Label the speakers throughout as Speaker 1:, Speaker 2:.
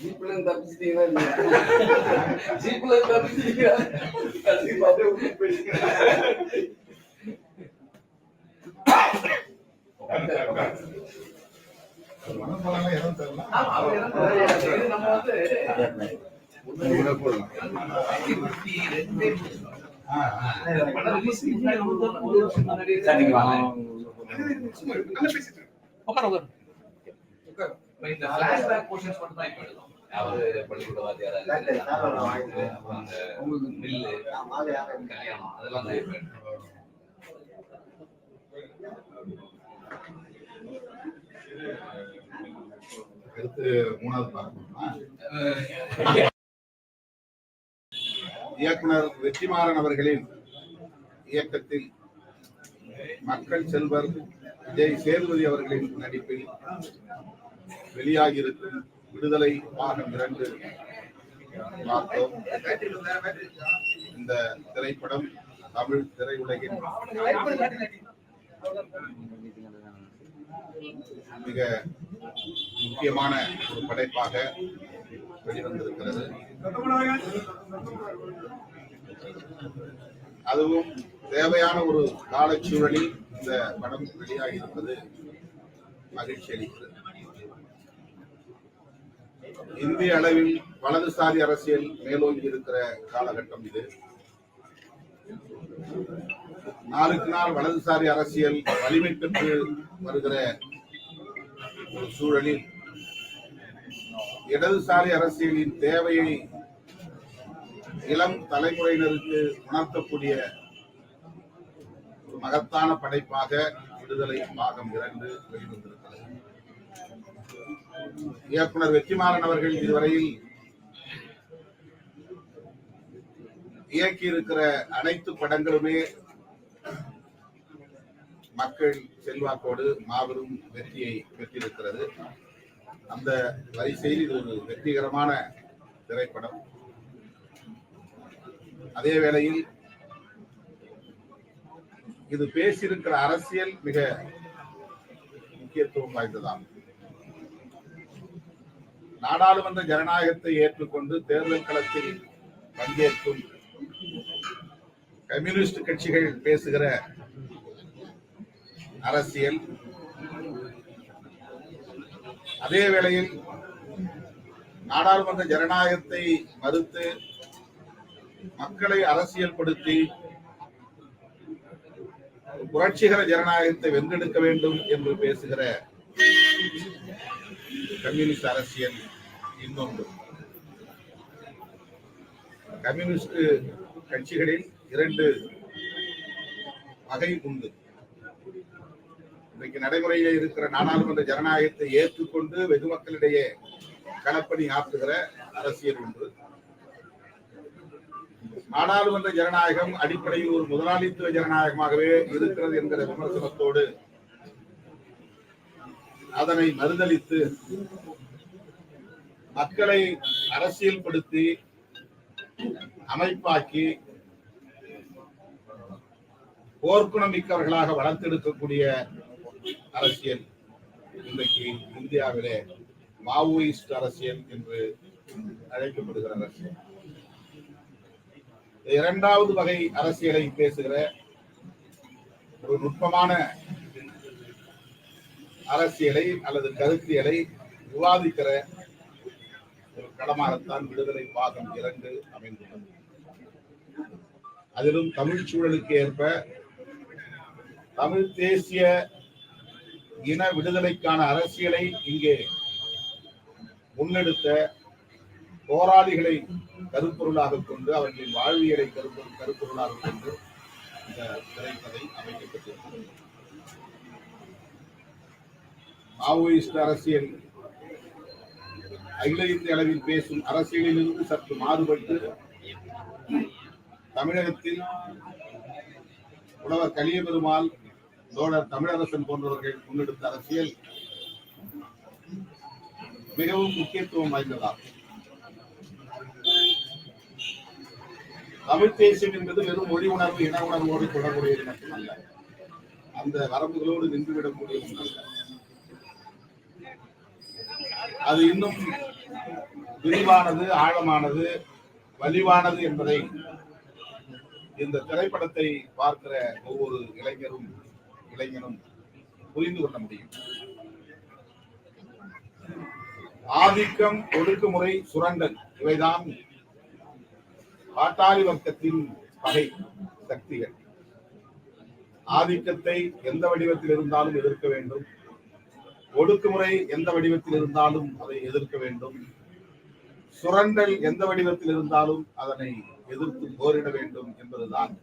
Speaker 1: ஜீப்ல இருந்து தப்பிச்சிட்டீங்களா இல்லையா? ஜீப்ல இருந்து தப்பிச்சிட்டீங்களா? கண்டிப்பா அப்படியே விட்டுட்டு போயிட்டீங்களா?
Speaker 2: மனப்பழம் எதுவும் தெரியல
Speaker 1: ஆமா, அவர் என்ன சொல்றாரு? இது நம்ம வந்து
Speaker 3: வாங்க
Speaker 1: இப்ப இந்த flashback portions மட்டும் தான் இப்ப எழுதும். பள்ளிக்கூட வாத்தியாரா மில்லு, கல்யாணம் அதெல்லாம் தான் இப்ப எழுதும்.
Speaker 2: அடுத்து மூணாவது பார்க்கணுமா இயக்குனர் வெற்றிமாறன் அவர்களின் இயக்கத்தில் மக்கள் செல்வர் விஜய் சேதுபதி அவர்களின் நடிப்பில் வெளியாகியிருக்கும் விடுதலை பாகம் இரண்டு பார்த்தோம். இந்த திரைப்படம் தமிழ் திரையுலகின் மிக முக்கியமான ஒரு படைப்பாக வெளிவந்திருக்கிறது. அதுவும் தேவையான ஒரு காலச்சூழலில் இந்த படம் வெளியாகி இருப்பது மகிழ்ச்சி அளிக்கிறது. இந்திய அளவில் வலதுசாரி அரசியல் மேலோங்கி இருக்கிற காலகட்டம் இது. நாளுக்கு நாள் வலதுசாரி அரசியல் வலிமை பெற்று வருகிற ஒரு சூழலில் இடதுசாரி அரசியலின் தேவையை இளம் தலைமுறையினருக்கு உணர்த்தக்கூடிய ஒரு மகத்தான படைப்பாக விடுதலை பாகம் இரண்டு வெளிவந்திருக்கிறது. இயக்குனர் வெற்றிமாறன் அவர்கள் இதுவரையில் இயக்கி இருக்கிற அனைத்து படங்களுமே மக்கள் செல்வாக்கோடு மாபெரும் வெற்றியை பெற்றிருக்கிறது. அந்த வரிசையில் இது ஒரு வெற்றிகரமான திரைப்படம். அதே வேளையில் இது பேசியிருக்கிற அரசியல் மிக முக்கியத்துவம் வாய்ந்ததாகும். நாடாளுமன்ற ஜனநாயகத்தை ஏற்றுக்கொண்டு தேர்தல் களத்தில் பங்கேற்கும் கம்யூனிஸ்ட் கட்சிகள் பேசுகிற அரசியல் அதே வேளையில் நாடாளுமன்ற ஜனநாயகத்தை மறுத்து மக்களை அரசியல்படுத்தி புரட்சிகர ஜனநாயகத்தை வென்றெடுக்க வேண்டும் என்று பேசுகிற கம்யூனிஸ்ட் அரசியல் இன்னொன்று. கம்யூனிஸ்ட் கட்சிகளில் இரண்டு வகை உண்டு. இன்றைக்கு நடைமுறையில இருக்கிற நாடாளுமன்ற ஜனநாயகத்தை ஏற்றுக்கொண்டு வெகு மக்களிடையே களப்பணி ஆற்றுகிற அரசியல் ஒன்று நாடாளுமன்ற ஜனநாயகம் அடிப்படையில் ஒரு முதலாளித்துவ ஜனநாயகமாகவே இருக்கிறது என்கிற விமர்சனத்தோடு அதனை மறுதளித்து மக்களை அரசியல்படுத்தி அமைப்பாக்கி போர்க்குணம் மிக்கவர்களாக வளர்த்தெடுக்கக்கூடிய அரசியல் இன்றைக்கு இந்தியாவிலே மாவோயிஸ்ட் அரசியல் என்று அழைக்கப்படுகிற அரசியல். இரண்டாவது வகை அரசியலை பேசுகிற ஒரு நுட்பமான அரசியலை அல்லது கருத்தியலை விவாதிக்கிற ஒரு களமாகத்தான் விடுதலை பாகம் இரண்டு அமைந்துள்ளது. அதிலும் தமிழ் சூழலுக்கு ஏற்ப தமிழ் தேசிய இன விடுதலைக்கான அரசியலை இங்கே முன்னெடுத்த போராளிகளை கருப்பொருளாக கொண்டு அவர்களின் வாழ்வியலை கருப்பொரு கருப்பொருளாக கொண்டு இந்த திரைக்கதை அமைக்கப்பட்டிருக்கிறது. மாவோயிஸ்ட் அரசியல் அகில இந்திய அளவில் பேசும் அரசியலிலிருந்து சற்று மாறுபட்டு தமிழகத்தில் உழவர் கலியபெருமாள் தோழர் தமிழரசன் போன்றவர்கள் முன்னெடுத்த அரசியல் மிகவும் முக்கியத்துவம் வாய்ந்ததாகும். தமிழ் தேசியம் என்பது வெறும் மொழி உணர்வு இன உணர்வோடு தொடர்புடையது மட்டுமல்ல அந்த வரம்புகளோடு நின்றுவிடக்கூடிய ஒன்றல்ல அது இன்னும் விரிவானது ஆழமானது வலிவானது என்பதை இந்த திரைப்படத்தை பார்க்கிற ஒவ்வொரு இளைஞரும் இளைஞனும் புரிந்து கொள்ள முடியும். ஆதிக்கம் ஒடுக்குமுறை சுரண்டல் இவைதான் பாட்டாளி வர்க்கத்தின் பகை சக்திகள். ஆதிக்கத்தை எந்த வடிவத்தில் இருந்தாலும் எதிர்க்க வேண்டும். ஒடுக்குமுறை எந்த வடிவத்தில் இருந்தாலும் அதை எதிர்க்க வேண்டும். சுரண்டல் எந்த வடிவத்தில் இருந்தாலும் அதனை எதிர்த்து போரிட வேண்டும் என்பதுதான்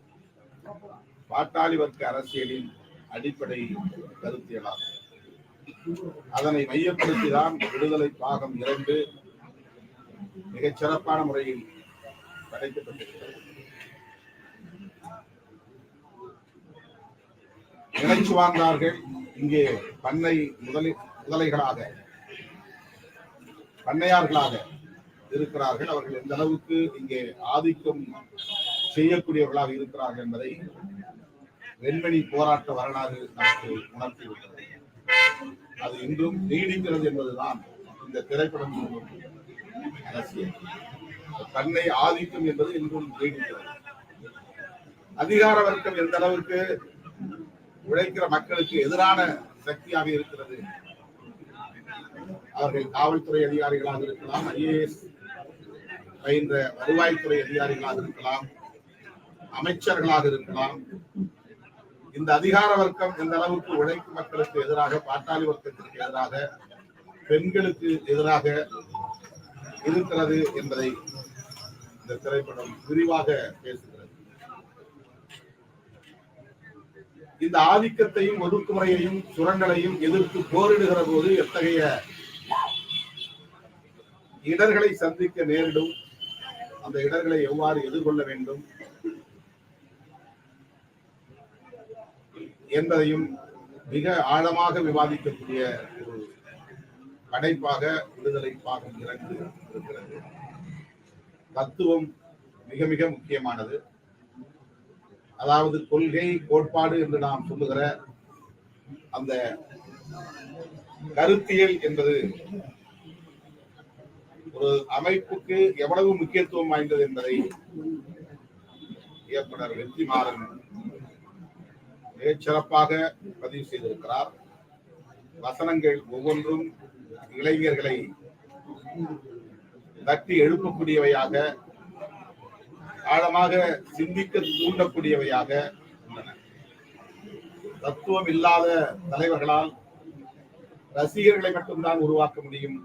Speaker 2: பாட்டாளி வர்க்க அரசியலின் அடிப்படை கருத்தியலாகும் அதனை மையப்படுத்திதான் விடுதலை பாகம் இரண்டு மிகச் சிறப்பான முறையில் படைக்கப்பட்டிருக்கிறது. இணைச்சு வாழ்ந்தார்கள். இங்கே பண்ணை முதலி முதலைகளாக பண்ணையார்களாக இருக்கிறார்கள். அவர்கள் எந்த அளவுக்கு இங்கே ஆதிக்கம் செய்யக்கூடியவர்களாக இருக்கிறார்கள் என்பதை வெண்மணி போராட்ட வரலாறு நமக்கு உணர்த்திவிட்டது அது இன்றும் நீடிக்கிறது என்பதுதான் இந்த திரைப்படம் அரசியல் தன்னை ஆதிக்கம் என்பது இன்றும் நீடிக்கிறது. அதிகார வர்க்கம் எந்த அளவுக்கு உழைக்கிற மக்களுக்கு எதிரான சக்தியாக இருக்கிறது? அவர்கள் காவல்துறை அதிகாரிகளாக இருக்கலாம் ஐஏஎஸ் பயின்ற வருவாய்த்துறை அதிகாரிகளாக இருக்கலாம் அமைச்சர்களாக இருக்கலாம் இந்த அதிகார வர்க்கம் எந்த அளவுக்கு உழைக்கும் மக்களுக்கு எதிராக பாட்டாளி வர்க்கத்திற்கு எதிராக பெண்களுக்கு எதிராக இருக்கிறது என்பதை இந்த திரைப்படம் விரிவாக பேசுகிறது. இந்த ஆதிக்கத்தையும் ஒடுக்குமுறையையும் சுரண்டலையும் எதிர்த்து போரிடுகிற போது எத்தகைய இடர்களை சந்திக்க நேரிடும்? அந்த இடர்களை எவ்வாறு எதிர்கொள்ள வேண்டும்? என்பதையும் மிக ஆழமாக விவாதிக்கக்கூடிய ஒரு படைப்பாக விடுதலை பாகம் இரண்டு இருக்கிறது. தத்துவம் மிக மிக முக்கியமானது. அதாவது கொள்கை கோட்பாடு என்று நாம் சொல்லுகிற அந்த கருத்தியல் என்பது ஒரு அமைப்புக்கு எவ்வளவு முக்கியத்துவம் வாய்ந்தது என்பதை இயக்குனர் வெற்றிமாறன் மாறன் சிறப்பாக பதிவு செய்திருக்கிறார். வசனங்கள் ஒவ்வொன்றும் இளைஞர்களை தட்டி எழுப்பக்கூடியவையாக ஆழமாக சிந்திக்க தூண்டக்கூடியவையாக உள்ளன. தத்துவம் இல்லாத தலைவர்களால் ரசிகர்களை மட்டும்தான் உருவாக்க முடியும்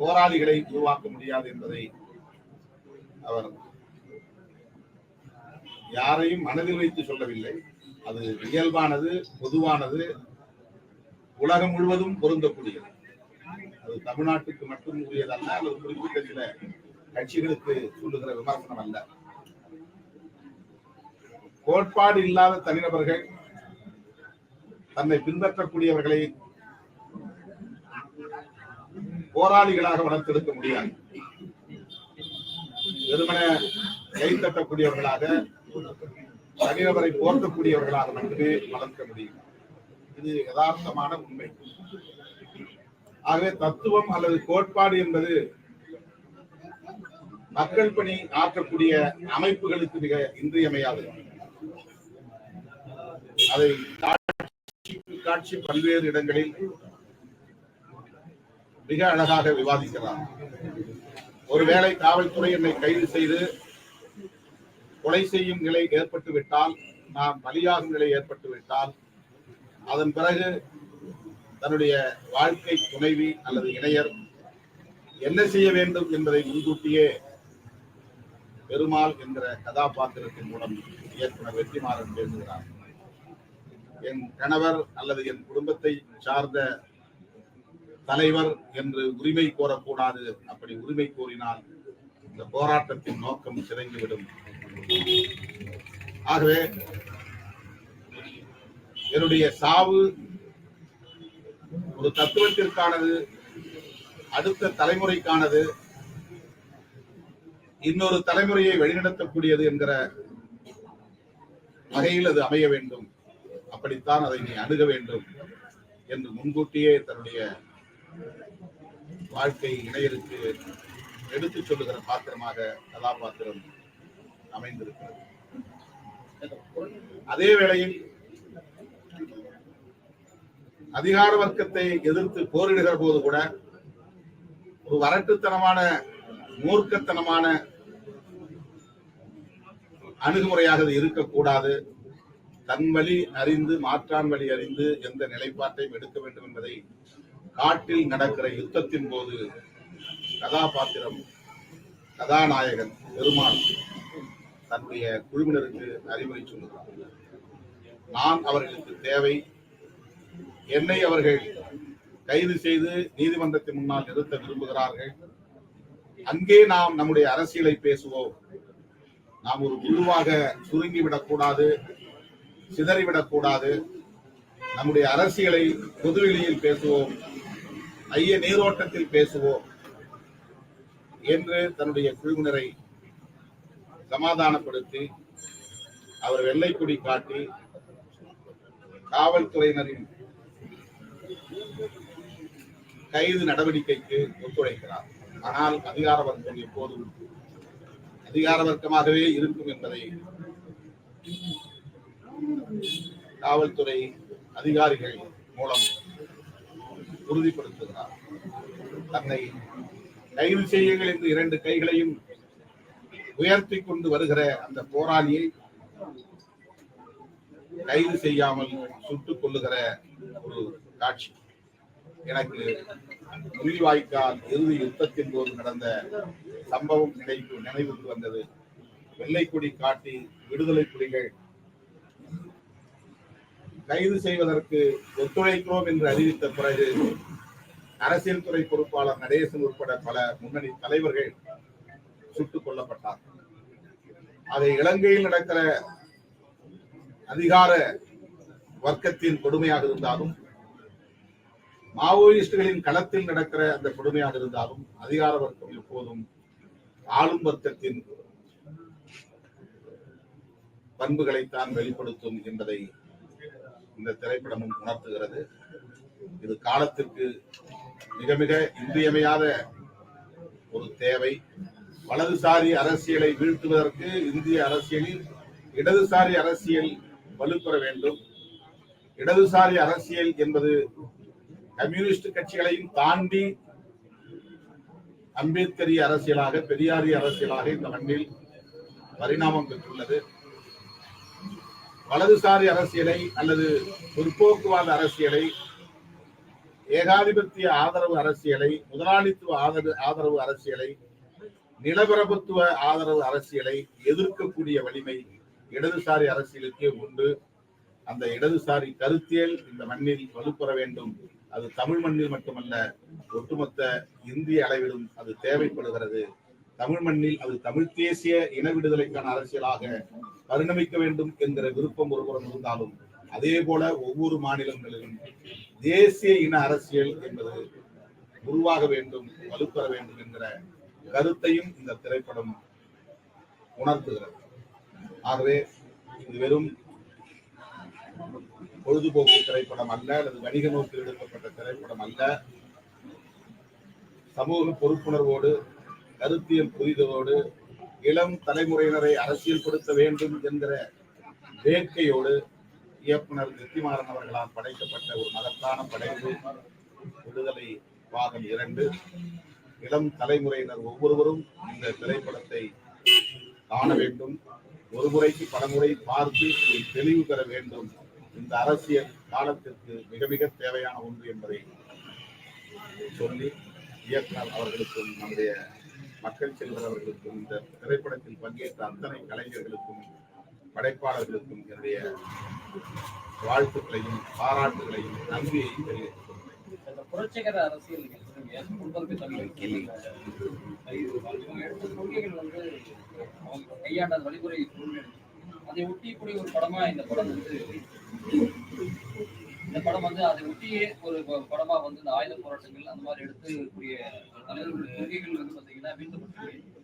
Speaker 2: போராளிகளை உருவாக்க முடியாது என்பதை அவர் யாரையும் மனதில் வைத்து சொல்லவில்லை. அது இயல்பானது பொதுவானது உலகம் முழுவதும் பொருந்தக்கூடியது. அது தமிழ்நாட்டுக்கு மட்டும் உரியதல்ல அல்லது குறிப்பிட்ட சில கட்சிகளுக்கு சொல்லுகிற விமர்சனம் அல்ல. கோட்பாடு இல்லாத தனிநபர்கள் தன்னை பின்பற்றக்கூடியவர்களை போராளிகளாக வளர்த்தெடுக்க முடியாது. வெறுமன கை தட்டக்கூடியவர்களாக தனிநபரை போர்த்தக்கூடியவர்களாக மட்டுமே வளர்க்க முடியும். இது யதார்த்தமான உண்மை. ஆகவே தத்துவம் அல்லது கோட்பாடு என்பது மக்கள் பணி ஆற்றக்கூடிய அமைப்புகளுக்கு மிக இன்றியமையாதது. அதை காட்சி பல்வேறு இடங்களில் மிக அழகாக விவாதிக்கிறார் ஒருவேளை காவல்துறை என்னை கைது செய்து கொலை செய்யும் நிலை ஏற்பட்டுவிட்டால் நாம் நான் பலியாகும் நிலை ஏற்பட்டுவிட்டால் அதன் பிறகு தன்னுடைய வாழ்க்கை துணைவி அல்லது இணையர் என்ன செய்ய வேண்டும் என்பதை முன்கூட்டியே பெருமாள் என்கிற கதாபாத்திரத்தின் மூலம் இயக்குனர் வெற்றிமாறன் பேசுகிறார். என் கணவர் அல்லது என் குடும்பத்தை சார்ந்த தலைவர் என்று உரிமை கோரக்கூடாது. அப்படி உரிமை கோரினால் இந்த போராட்டத்தின் நோக்கம் சிதைந்துவிடும். ஆகவே என்னுடைய சாவு ஒரு தத்துவத்திற்கானது அடுத்த தலைமுறைக்கானது இன்னொரு தலைமுறையை வழிநடத்தக்கூடியது என்கிற வகையில் அது அமைய வேண்டும். அப்படித்தான் அதை நீ அணுக வேண்டும் என்று முன்கூட்டியே தன்னுடைய வாழ்க்கை இணையருக்கு எடுத்துச் சொல்லுகிற பாத்திரமாக கதாபாத்திரம் அமைந்திருக்கிறது. அதே வேளையில் அதிகார வர்க்கத்தை எதிர்த்து போரிடுகிற போது கூட ஒரு வரட்டுத்தனமான மூர்க்கத்தனமான அணுகுமுறையாக அது இருக்கக்கூடாது. தன் வழி அறிந்து மாற்றான் வழி அறிந்து எந்த நிலைப்பாட்டையும் எடுக்க வேண்டும் என்பதை காட்டில் நடக்கிற யுத்தத்தின் போது கதாபாத்திரம் கதாநாயகன் பெருமான் தன்னுடைய குழுவினருக்கு அறிவுரை சொல்லுகிறார். நான் அவர்களுக்கு தேவை என்னை அவர்கள் கைது செய்து நீதிமன்றத்தின் முன்னால் நிறுத்த விரும்புகிறார்கள். அங்கே நாம் நம்முடைய அரசியலை பேசுவோம். நாம் ஒரு குழுவாக சுருங்கிவிடக்கூடாது சிதறிவிடக்கூடாது. நம்முடைய அரசியலை பொதுவெளியில் பேசுவோம் ஐய நீரோட்டத்தில் பேசுவோம் என்று தன்னுடைய குழுவினரை சமாதானப்படுத்தி அவர் வெள்ளைக்குடி காட்டி காவல்துறையினரின் கைது நடவடிக்கைக்கு ஒத்துழைக்கிறார். ஆனால் அதிகார வர்க்கம் எப்போதும் அதிகார வர்க்கமாகவே இருக்கும் என்பதை காவல்துறை அதிகாரிகள் மூலம் உறுதிப்படுத்துகிறார். தன்னை கைது செய்யுங்கள் என்று இரண்டு கைகளையும் உயர்த்தி கொண்டு வருகிற அந்த போராளியை கைது செய்யாமல் சுட்டுக் கொள்ளுகிற ஒரு காட்சி. எனக்கு முள்ளிவாய்க்கால் இறுதி யுத்தத்தின் போது நடந்த சம்பவம் நினைவு நினைவுக்கு வந்தது. வெள்ளைக்கொடி காட்டி விடுதலை புலிகள் கைது செய்வதற்கு ஒத்துழைக்கிறோம் என்று அறிவித்த பிறகு அரசியல் துறை பொறுப்பாளர் நடேசன் உட்பட பல முன்னணி தலைவர்கள் சுட்டுக் கொல்லப்பட்டார் அதை இலங்கையில் நடக்கிற அதிகார வர்க்கத்தின் கொடுமையாக இருந்தாலும் மாவோயிஸ்டுகளின் களத்தில் நடக்கிற அந்த கொடுமையாக இருந்தாலும் அதிகார வர்க்கம் எப்போதும் ஆளும் வர்க்கத்தின் பண்புகளைத்தான் வெளிப்படுத்தும் என்பதை இந்த திரைப்படமும் உணர்த்துகிறது. இது காலத்திற்கு மிக மிக இன்றியமையாத ஒரு தேவை. வலதுசாரி அரசியலை வீழ்த்துவதற்கு இந்திய அரசியலில் இடதுசாரி அரசியல் வலுப்பெற வேண்டும். இடதுசாரி அரசியல் என்பது கம்யூனிஸ்ட் கட்சிகளையும் தாண்டி அம்பேத்கரிய அரசியலாக பெரியாரிய அரசியலாக இந்த மண்ணில் பரிணாமம் பெற்றுள்ளது. வலதுசாரி அரசியலை அல்லது முற்போக்குவாத அரசியலை ஏகாதிபத்திய ஆதரவு அரசியலை முதலாளித்துவ ஆதரவு ஆதரவு அரசியலை நிலப்பிரபுத்துவ ஆதரவு அரசியலை எதிர்க்கக்கூடிய வலிமை இடதுசாரி அரசியலுக்கே உண்டு. அந்த இடதுசாரி கருத்தியல் இந்த மண்ணில் வலுப்பெற வேண்டும். அது தமிழ் மண்ணில் மட்டுமல்ல ஒட்டுமொத்த இந்திய அளவிலும் அது தேவைப்படுகிறது. தமிழ் மண்ணில் அது தமிழ் தேசிய இன விடுதலைக்கான அரசியலாக பரிணமிக்க வேண்டும் என்கிற விருப்பம் ஒருபுறம் இருந்தாலும் அதே போல ஒவ்வொரு மாநிலங்களிலும் தேசிய இன அரசியல் என்பது உருவாக வேண்டும் வலுப்பெற வேண்டும் என்கிற கருத்தையும் இந்த திரைப்படம் உணர்த்துகிறது. ஆகவே இது வெறும் பொழுதுபோக்கு திரைப்படம் அல்ல அல்லது வணிக நோக்கில் எடுக்கப்பட்ட திரைப்படம் அல்ல. சமூக பொறுப்புணர்வோடு கருத்தியல் புரிதலோடு இளம் தலைமுறையினரை அரசியல்படுத்த வேண்டும் என்கிற வேட்கையோடு இயக்குனர் நித்திமாறன் அவர்களால் படைக்கப்பட்ட ஒரு மகத்தான படைப்பு விடுதலை வாதம் இரண்டு. இளம் தலைமுறையினர் ஒவ்வொருவரும் இந்த திரைப்படத்தை காண வேண்டும் ஒரு முறைக்கு பலமுறை பார்த்து தெளிவு பெற வேண்டும் இந்த அரசியல் காலத்திற்கு மிக மிக தேவையான ஒன்று என்பதை சொல்லி இயக்குனர் அவர்களுக்கும் நம்முடைய மக்கள் செல்வர் அவர்களுக்கும் இந்த திரைப்படத்தில் பங்கேற்ற அத்தனை கலைஞர்களுக்கும் படைப்பாளர்களுக்கும் என்னுடைய வாழ்த்துக்களையும் பாராட்டுகளையும் நன்றியையும் தெரிவித்துக் கொள்கிறேன்.
Speaker 3: புரட்சிகர அரசியல் எடுத்த வந்து அவங்க கையாண்ட வழிமுறை முன்னெடுத்து அதை ஒட்டிக்கூடிய ஒரு படமா இந்த படம் வந்து இந்த படம் வந்து அதை ஒட்டியே ஒரு படமா வந்து இந்த ஆயுத போராட்டங்கள் அந்த மாதிரி எடுத்துக்கூடிய தலைவர்களுடைய கொள்கைகள் வந்து பாத்தீங்கன்னா வீழ்த்தப்பட்டிருக்கு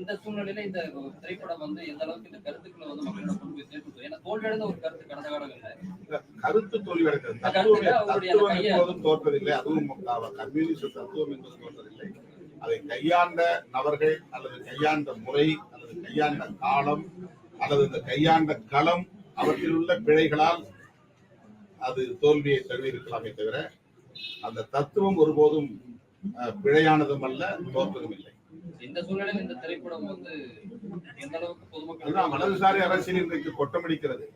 Speaker 3: இந்த சூழ்நிலையில இந்த திரைப்படம் வந்து எந்த அளவுக்கு இந்த கருத்துக்களை வந்து மக்களிடம் கொண்டு போய் சேர்த்து ஏன்னா தோல்வியடைந்த ஒரு கருத்து கடந்த காலங்கள்ல.
Speaker 2: கருத்து தோல்வியடைந்தது. தோற்றதில்லை. அதுவும் கம்யூனிஸ்ட் தத்துவம் என்பது தோற்றதில்லை அதை கையாண்ட நபர்கள் அல்லது கையாண்ட முறை அல்லது கையாண்ட காலம் அல்லது இந்த கையாண்ட களம் அவற்றில் உள்ள பிழைகளால் அது தோல்வியை தழுவியிருக்கலாமே தவிர அந்த தத்துவம் ஒருபோதும் பிழையானதும் அல்ல தோற்றதும் இல்லை.
Speaker 3: இந்த சூழ்நிலையில இந்த திரைப்படம் வந்து எந்த அளவுக்கு பொதுமக்கள்
Speaker 2: வலதுசாரி அரசியல் இன்றைக்கு கொட்டமடிக்கிறது.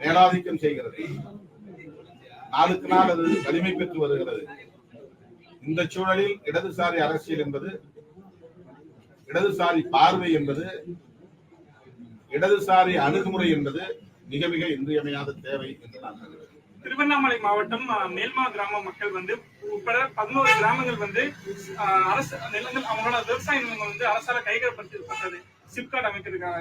Speaker 2: மேலாதிக்கம் செய்கிறது. நாளுக்கு நாள் அது வலிமை பெற்று வருகிறது. இந்த சூழலில் இடதுசாரி அரசியல் என்பது இடதுசாரி பார்வை என்பது இடதுசாரி அணுகுமுறை என்பது மிக மிக இன்றியமையாத தேவை என்று நான்
Speaker 4: திருவண்ணாமலை மாவட்டம் மேல்மா கிராம மக்கள் வந்து உட்பட பதினோரு கிராமங்கள் வந்து அரசு நிலங்கள் அவங்களோட விவசாய நிலங்கள் வந்து அரசால கைகப்பட்டது சிப்காட் அமைக்கிறதுக்காக.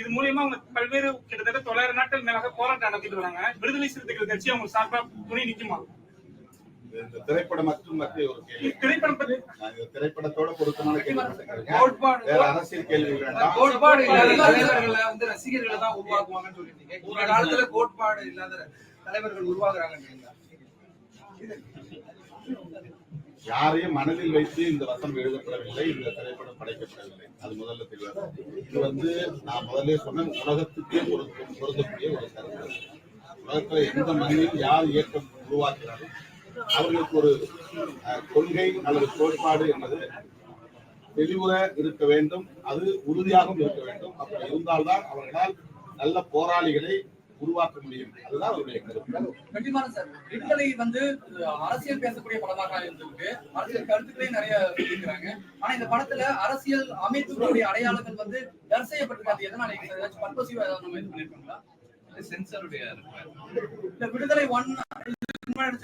Speaker 4: இது மூலியமா அவங்க பல்வேறு கிட்டத்தட்ட தொள்ளாயிரம் நாட்கள் மேலாக போராட்டம் நடத்திட்டு வராங்க. விடுதலை சிறுத்தைகள் கட்சி அவங்க சார்பா துணை நிக்குமா?
Speaker 2: இந்த திரைப்படம் மற்றும் மற்ற ஒரு கேள்வி.
Speaker 4: இது திரைப்படம் பத்தி
Speaker 2: நான் இந்த திரைப்படத்தோட பொருத்தமான கேள்வி அரசியல் கேள்வி வேண்டாம்.
Speaker 5: கோட்பாடு இல்லாத தலைவர்களை வந்து ரசிகர்களை தான் உருவாக்குவாங்கன்னு சொல்லிருந்தீங்க இந்த காலத்துல கோட்பாடு இல்லாத தலைவர்கள் உருவாக்குறாங்கன்றீங்களா
Speaker 2: யாரையும் மனதில் வைத்து இந்த வசனம் எழுதப்படவில்லை இந்த திரைப்படம் படைக்கப்படவில்லை. அது முதல்ல தெரியாது இது வந்து நான் முதல்ல சொன்ன உலகத்துக்கே ஒரு பொருந்தக்கூடிய ஒரு கருத்து. உலகத்துல எந்த மண்ணில் யார் இயக்கம் உருவாக்கினாலும் அவர்களுக்கு ஒரு அஹ், கொள்கை அல்லது கோட்பாடு என்பது தெளிவுற இருக்க வேண்டும் அது உறுதியாகவும் இருக்க வேண்டும். அப்படி இருந்தால்தான் அவர்களால் நல்ல போராளிகளை உருவாக்க முடியும் அதுதான் அவருடைய கருத்து.
Speaker 5: வெற்றிமாறன் சார். விடுதலை வந்து அரசியல் பேசக்கூடிய படமாக இருந்திருக்கு. அரசியல் கருத்துக்களையும் நிறைய சொல்லியிருக்கிறாங்க. ஆனா இந்த படத்துல அரசியல் அமைப்புகளுடைய அடையாளங்கள் வந்து ரத்து செய்யப்பட்டிருக்காது எதனால? ஏதாச்சும் பர்பசிவா ஏதாவது நம்ம இது பண்ணிருக்கோங்களா
Speaker 1: சென்சாருடைய
Speaker 5: இந்த விடுதலை ஒன்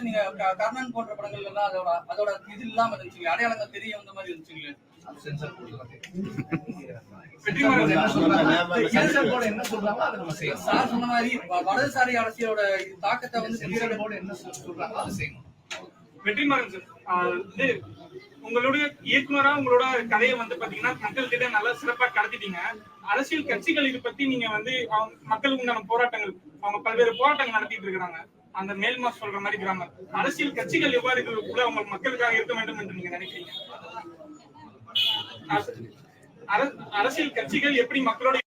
Speaker 5: நீங்க கர்ணன் போன்ற படங்கள் எல்லாம் அதோட அதோட இது இல்லாம இருந்துச்சுங்க அடையாளங்கள் தெரிய வந்த மாதிரி இருந்துச்சுங்க
Speaker 1: சென்சார்
Speaker 4: வெற்றிமாறன்
Speaker 2: என்ன சொல்றாங்க?
Speaker 1: சென்சார் போர்டு என்ன சொல்றாங்களோ அதை நம்ம செய்யணும்.
Speaker 5: சார் சொன்ன மாதிரி வ- வலதுசாரி அரசியலோட தாக்கத்தை வந்து
Speaker 1: சென்சார் போர்டு என்ன சொல்றாங்களோ அதை செய்யணும்.
Speaker 4: வெற்றிமாறன் சார் ஆஹ் இது உங்களுடைய இயக்குனரா உங்களோட கதையை வந்து பாத்தீங்கன்னா மக்கள் கிட்ட நல்லா சிறப்பா கடத்திட்டீங்க. அரசியல் கட்சிகள் இது பத்தி நீங்க வந்து மக்களுக்கு உண்டான போராட்டங்கள் அவங்க பல்வேறு போராட்டங்கள் நடத்திட்டு இருக்காங்க அந்த மேல்மா சொல்ற மாதிரி கிராமம். அரசியல் கட்சிகள் எவ்வாறு இதுக்குள்ள அவங்க மக்களுக்காக இருக்க வேண்டும் என்று நீங்க நினைக்கிறீங்க? அரசியல் கட்சிகள் எப்படி மக்களோட